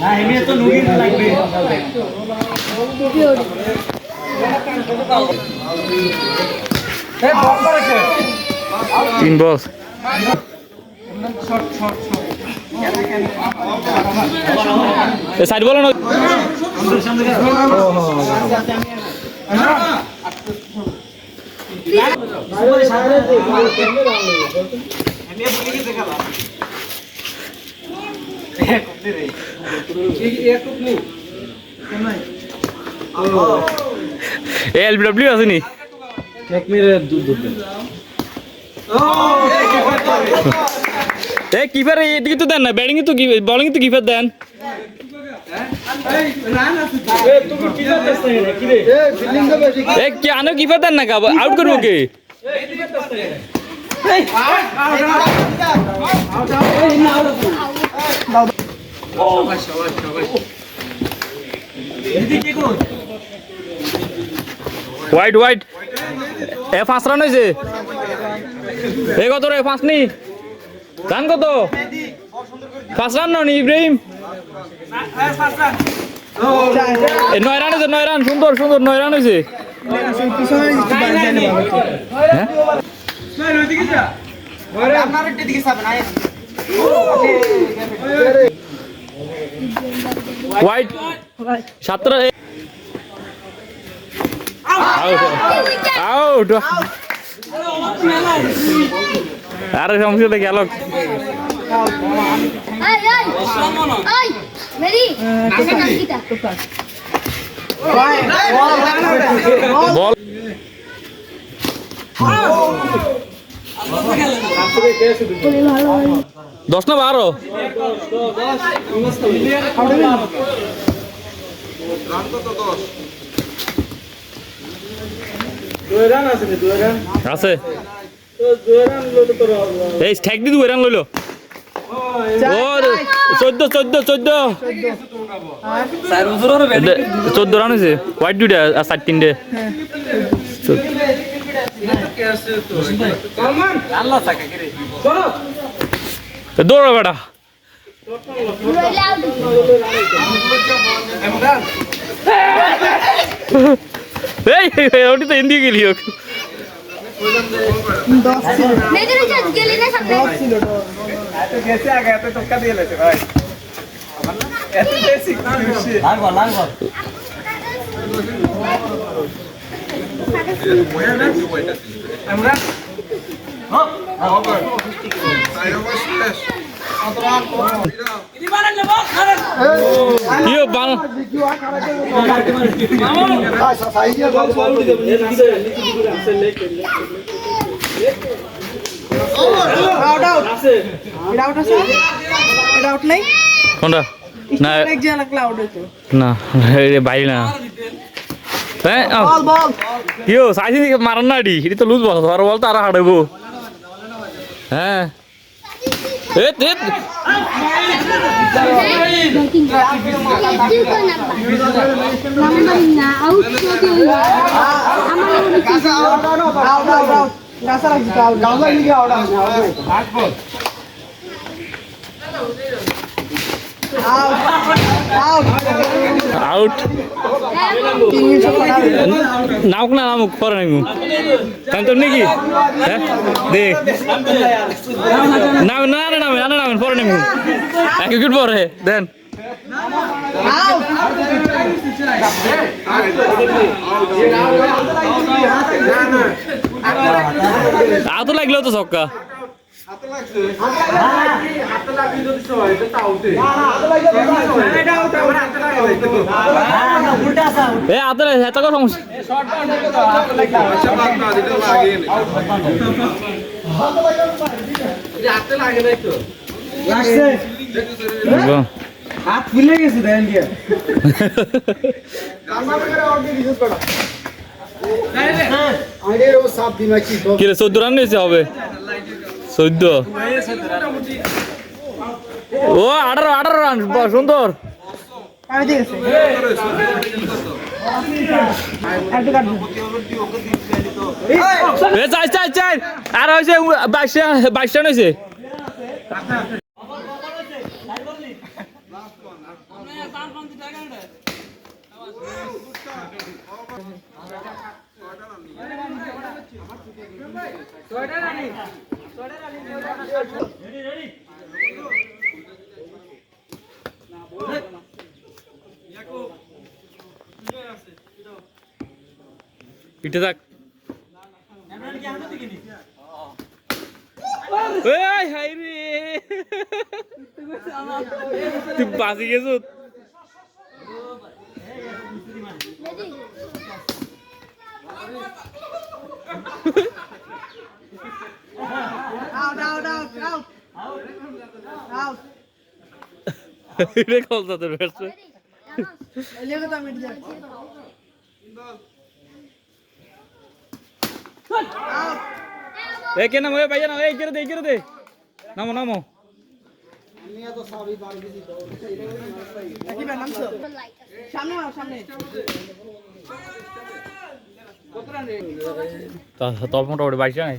না এমনি তো নুগি লাগবে। তিন বল। সাইড বলো না। এ এলবিডব্লিউ আছে নি এক মিনিট দুধ দুধ এ কিপার এদিকে তো দেন না ব্যাটিং তো বলিং তো কিপার দেন এ কি আনো কিপার দেন না কাব আউট করব কে হোয়াইট হোয়াইট এ পাঁচ রান হয়েছে এ কত রে, পাঁচ নি? রান কত? পাঁচ রান ননি ইব্রাহিম নয় রান হয়েছে নয় রান সুন্দর সুন্দর, নয় রান হয়েছে হ্যাঁ? হোয়াইট সাতটা আউট আরে সমস্যাটা গেল Ay, ay! দশ না বারো? আছে। এই ঠেক দি দুই রান লইল। চোদ্দ চোদ্দ চোদ্দ। চোদ্দ রান হয়েছে হোয়াইট দুইটা আর চার তিনটে। দৌড়া বেটা। ওটি তো হিন্দি গেলি হোক। আমরা কোনটা? না না বাইরে না। কিও সাইজি মারান না ডি এটা তো লুজ বল বল তো আর হাড়বো হ্যাঁ। তে out. আউট আউট নামক না নামক পরে নামু তো নাকি হ্যাঁ দে নাম না না নামে না নামে পরে নামু এক উইকেট পরে দেন আতো লাগল তো ছক্কা হেতা ফুলে গেছে দেন কি কি রে চোদ্দ রান নিয়েছে হবে। চোদ্দ ও আঠারো আঠারো রান সুন্দর। আর হয়েছে বাইশ বাইশ রান হয়েছে। পিঠে থাক। হাই রে। তুই বাঁচি গেছ out out out out out এটা কল তোর ব্যাটসম্যান তো এ কে নামো এ ভাইয়া নামো এই করে দে এই করে দে নামো নামো কি ব্যান নামছো সামনে আও সামনে তোর মোটামুটি বাইশ জানাই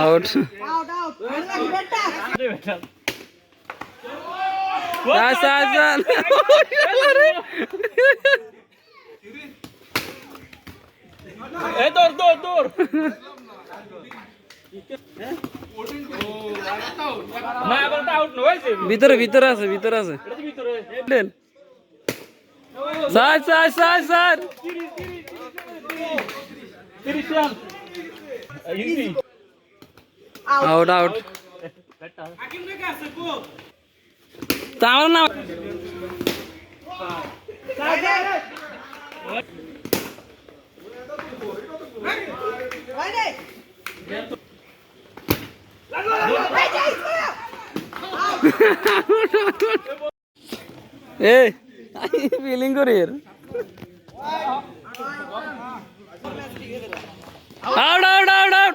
আউট আউট ব্যাটটা দৌড় দৌড় দৌড় না এবার আউট হয়েছে ভিতরে ভিতরে আছে ভিতরে আছে দেন sir sir sir sir out out তার না। ওই রে এ ফিলিং করি এর আউট আউট আউট আউট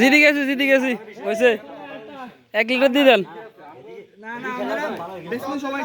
জিতি গেছি জিতে গেছি। হয়েছে? এক লিটার দিয়ে দেন। সবাই